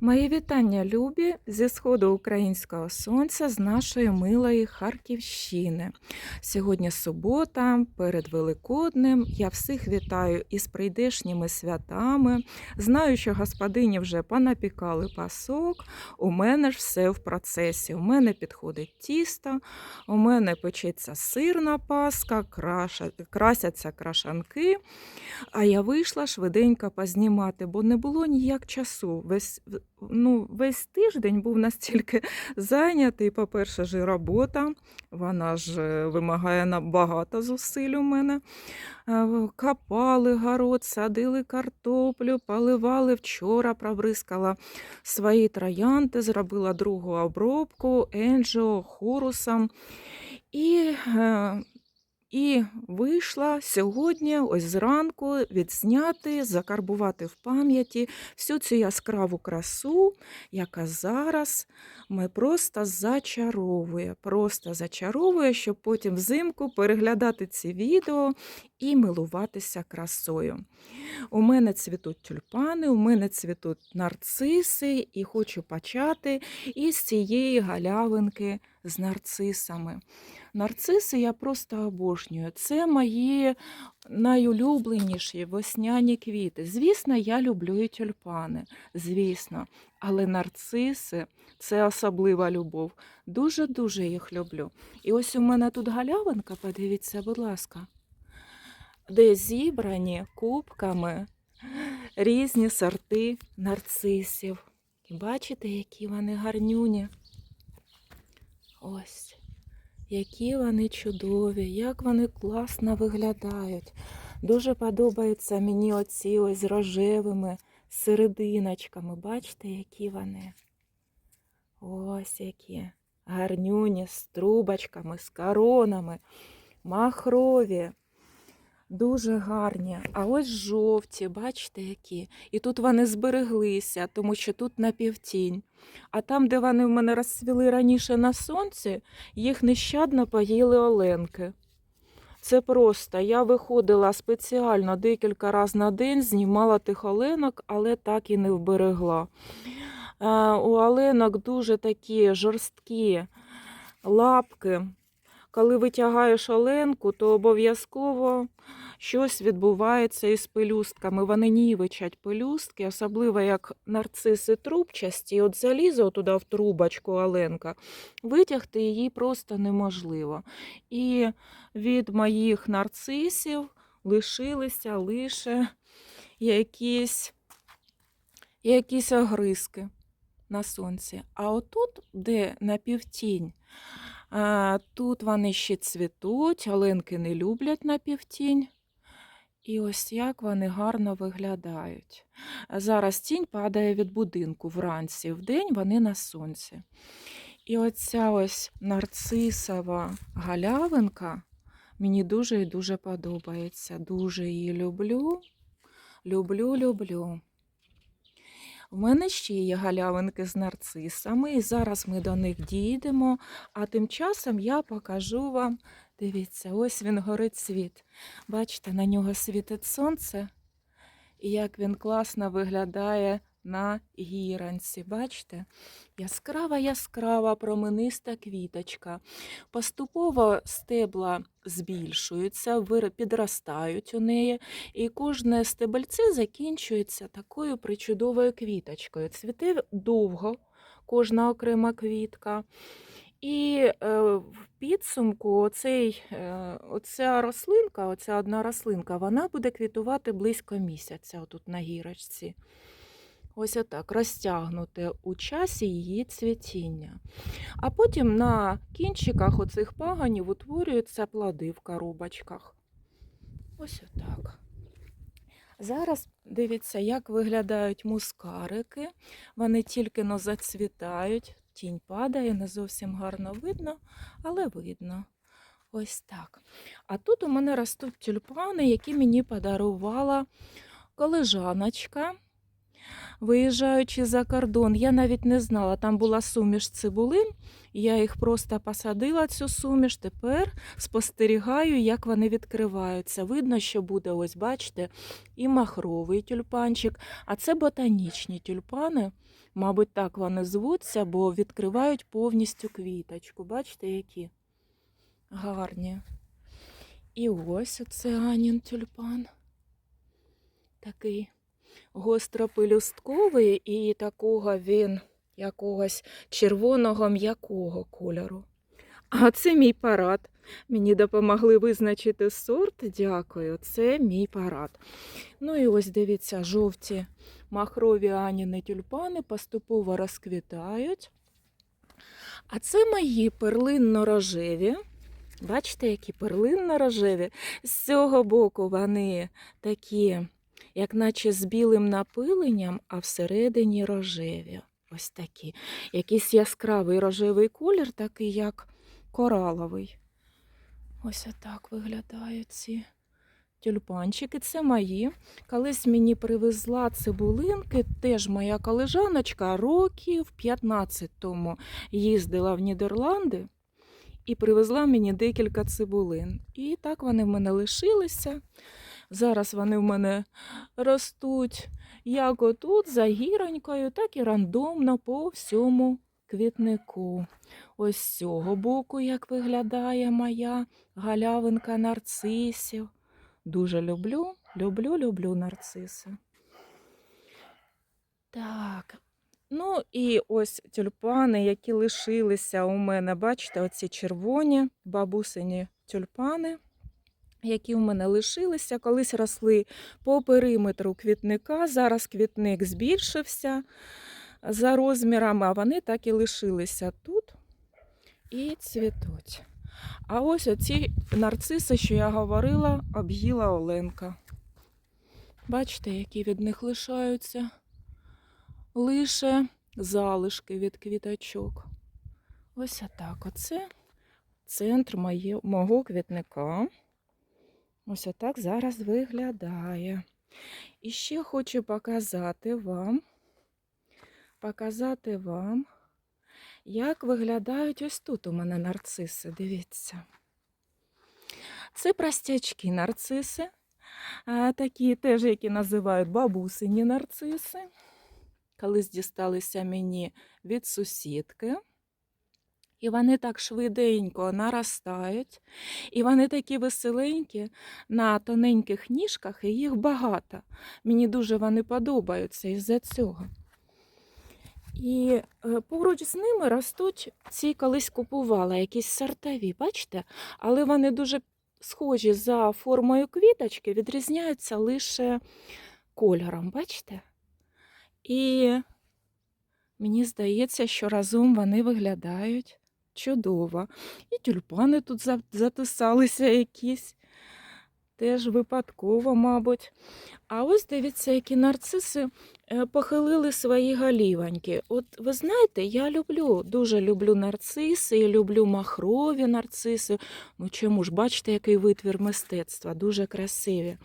Мої вітання, любі, зі сходу українського сонця з нашої милої Харківщини. Сьогодні субота, перед Великоднем. Я всіх вітаю із прийдешніми святами. Знаю, що господині вже понапікали пасок. У мене ж все в процесі. У мене підходить тісто, у мене печеться сирна паска, краша, красяться крашанки. А я вийшла швиденько познімати, бо не було ніяк часу. Весь, ну, весь тиждень був настільки зайнятий. По-перше, ж робота, вона ж е, вимагає на багато зусиль у мене. Е, Копали город, садили картоплю, поливали вчора, пробризкала свої троянди, зробила другу обробку енджіо, хорусом. І е, і вийшла сьогодні, ось зранку, відзняти, закарбувати в пам'яті всю цю яскраву красу, яка зараз ми просто зачаровує, просто зачаровує, щоб потім взимку переглядати ці відео і милуватися красою. У мене цвітуть тюльпани, у мене цвітуть нарциси, і хочу почати із цієї галявинки з нарцисами. Нарциси я просто обожнюю. Це мої найулюбленіші весняні квіти. Звісно, я люблю і тюльпани, звісно, але нарциси це особлива любов. Дуже-дуже їх люблю. І ось у мене тут галявинка, подивіться, будь ласка, де зібрані кубками різні сорти нарцисів. І бачите, які вони гарнюні. Ось. Які вони чудові, як вони класно виглядають. Дуже подобаються мені оці ось з рожевими серединочками. Бачите, які вони? Ось які. Гарнюні з трубочками, з коронами, махрові. Дуже гарні. А ось жовті, бачите, які. І тут вони збереглися, тому що тут напівтінь. А там, де вони в мене розцвіли раніше на сонці, їх нещадно поїли оленки. Це просто. Я виходила спеціально декілька разів на день, знімала тих оленок, але так і не вберегла. У оленок дуже такі жорсткі лапки. Коли витягаєш оленку, то обов'язково щось відбувається із пелюстками. Вони нівичать пелюстки, особливо як нарциси трубчасті. От залізо туди в трубочку оленка, витягти її просто неможливо. І від моїх нарцисів лишилися лише якісь, якісь огризки на сонці. А отут, де напівтінь, а, Тут вони ще цвітуть, оленки не люблять напівтінь. І ось як вони гарно виглядають. Зараз тінь падає від будинку вранці, вдень вони на сонці. І оця ось нарцисова галявинка мені дуже і дуже подобається. Дуже її люблю. Люблю, люблю. У мене ще є галявинки з нарцисами, і зараз ми до них дійдемо. А тим часом я покажу вам, дивіться, ось він горить світ. Бачите, на нього світить сонце, і як він класно виглядає на гіранці. Бачите? Яскрава, яскрава, промениста квіточка. Поступово стебла збільшуються, підростають у неї, і кожне стебельце закінчується такою причудовою квіточкою. Цвіте довго, кожна окрема квітка. І е, в підсумку оцей, е, оця рослинка, оця одна рослинка, вона буде квітувати близько місяця отут на гірочці. Ось отак розтягнуте у часі її цвітіння. А потім на кінчиках оцих паганів утворюються плоди в коробочках. Ось отак. Зараз дивіться, як виглядають мускарики. Вони тільки но зацвітають, тінь падає, не зовсім гарно видно, але видно. Ось так. А тут у мене ростуть тюльпани, які мені подарувала колежаночка. Виїжджаючи за кордон, я навіть не знала, там була суміш цибулин. Я їх просто посадила, цю суміш. Тепер спостерігаю, як вони відкриваються. Видно, що буде, ось, бачите, і махровий тюльпанчик, а це ботанічні тюльпани. Мабуть, так вони звуться, бо відкривають повністю квіточку. Бачите, які гарні. І ось оце Анін тюльпан. Такий гостропелюстковий і такого він якогось червоного м'якого кольору. А це мій парад. Мені допомогли визначити сорт. Дякую. Це мій парад. Ну і ось дивіться, жовті махрові аніни тюльпани поступово розквітають. А це мої перлинно-рожеві. Бачите, які перлинно-рожеві. З цього боку вони такі, як наче з білим напиленням, а всередині рожеві. Ось такі. Якийсь яскравий рожевий колір, такий як кораловий. Ось отак виглядають ці тюльпанчики. Це мої. Колись мені привезла цибулинки, теж моя колежаночка років 15 тому їздила в Нідерланди і привезла мені декілька цибулин. І так вони в мене лишилися. Зараз вони в мене ростуть як отут, за гіронькою, так і рандомно по всьому квітнику. Ось з цього боку, як виглядає моя галявинка нарцисів. Дуже люблю, люблю, люблю нарциси. Так. Ну і ось тюльпани, які лишилися у мене, бачите, оці червоні бабусині тюльпани, які у мене лишилися, колись росли по периметру квітника. Зараз квітник збільшився за розмірами, а вони так і лишилися тут і цвітуть. А ось оці нарциси, що я говорила, об'їла Оленка. Бачите, які від них лишаються лише залишки від квіточок. Ось отак. Оце центр моє, мого квітника. Ось отак зараз виглядає. І ще хочу показати вам, показати вам, як виглядають ось тут у мене нарциси. Дивіться. Це простячки нарциси, такі теж, які називають бабусині нарциси. Колись дісталися мені від сусідки. І вони так швиденько наростають, і вони такі веселенькі на тоненьких ніжках, і їх багато. Мені дуже вони подобаються із-за цього. І е, поруч з ними ростуть ці колись купувала, якісь сортові, бачите? Але вони дуже схожі за формою квіточки, відрізняються лише кольором, бачите? І мені здається, що разом вони виглядають чудово. І тюльпани тут затисалися якісь. Теж випадково, мабуть. А ось дивіться, які нарциси е, похилили свої голівоньки. От ви знаєте, я люблю, дуже люблю нарциси, і люблю махрові нарциси. Ну чому ж, бачите, який витвір мистецтва, дуже красиві.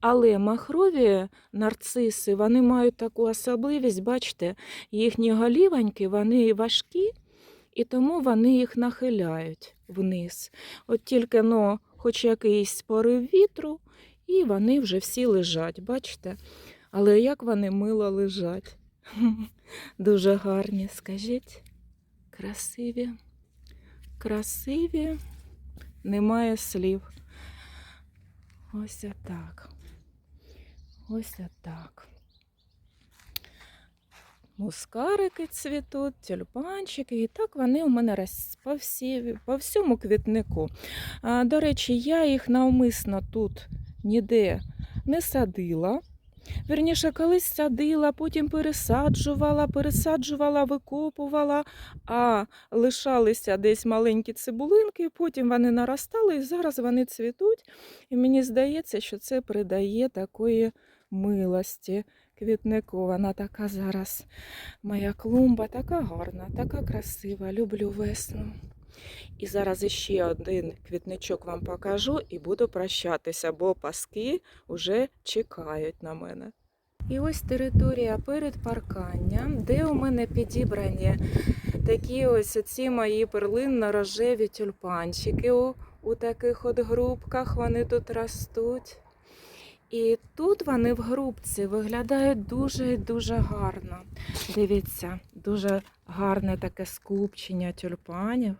Але махрові нарциси, вони мають таку особливість, бачите, їхні голівоньки, вони важкі, і тому вони їх нахиляють вниз. От тільки ну, хоч якийсь порив вітру, і вони вже всі лежать, бачите? Але як вони мило лежать. Дуже гарні, скажіть. Красиві, красиві, немає слів. Ось отак. Ось отак. Мускарики цвітуть, тюльпанчики, і так вони у мене по, всі, по всьому квітнику. А, до речі, я їх навмисно тут ніде не садила. Вірніше, колись садила, потім пересаджувала, пересаджувала, викопувала, а лишалися десь маленькі цибулинки, потім вони наростали, і зараз вони цвітуть. І мені здається, що це придає такої милості квітнику. Вона така зараз, моя клумба, така гарна, така красива. Люблю весну. І зараз іще один квітничок вам покажу і буду прощатися, бо паски вже чекають на мене. І ось територія перед парканням, де у мене підібрані такі ось ці мої перлинно-рожеві тюльпанчики у, у таких от грубках. Вони тут ростуть. І тут вони в грубці виглядають дуже і дуже гарно. Дивіться, дуже гарне таке скупчення тюльпанів.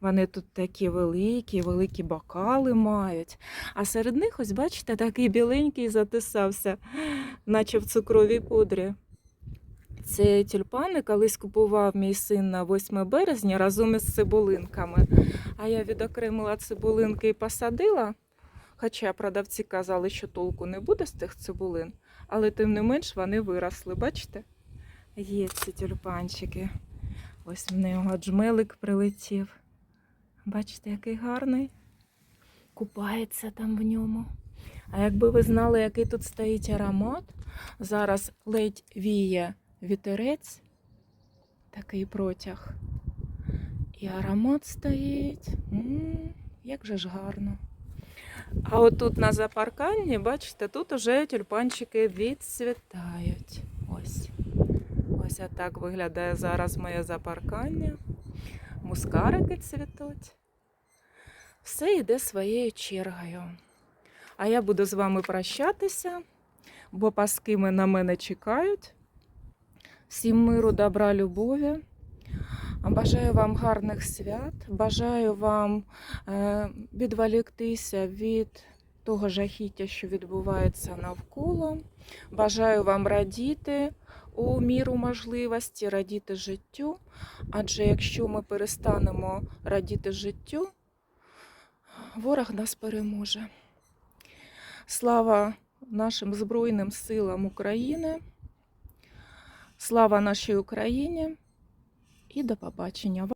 Вони тут такі великі, великі бокали мають. А серед них, ось бачите, такий біленький затисався, наче в цукровій пудрі. Це тюльпани колись купував мій син на 8 березня разом із цибулинками. А я відокремила цибулинки і посадила. Хоча продавці казали, що толку не буде з тих цибулин, але тим не менш вони виросли. Бачите? Є ці тюльпанчики. Ось в нього джмелик прилетів. Бачите, який гарний. Купається там в ньому. А якби ви знали, який тут стоїть аромат, зараз ледь віє вітерець, такий протяг. І аромат стоїть. м як же ж гарно. А отут на запарканні, бачите, тут уже тюльпанчики відцвітають. Ось. Ось так виглядає зараз моє запаркання. Мускарики цвітуть. Все йде своєю чергою. А я буду з вами прощатися, бо паски на мене чекають. Всім миру, добра, любові. Бажаю вам гарних свят. Бажаю вам е, відволіктися від того жахіття, що відбувається навколо. Бажаю вам радіти у міру можливості, радіти життю. Адже якщо ми перестанемо радіти життю, ворог нас переможе. Слава нашим Збройним силам України. Слава нашій Україні і до побачення.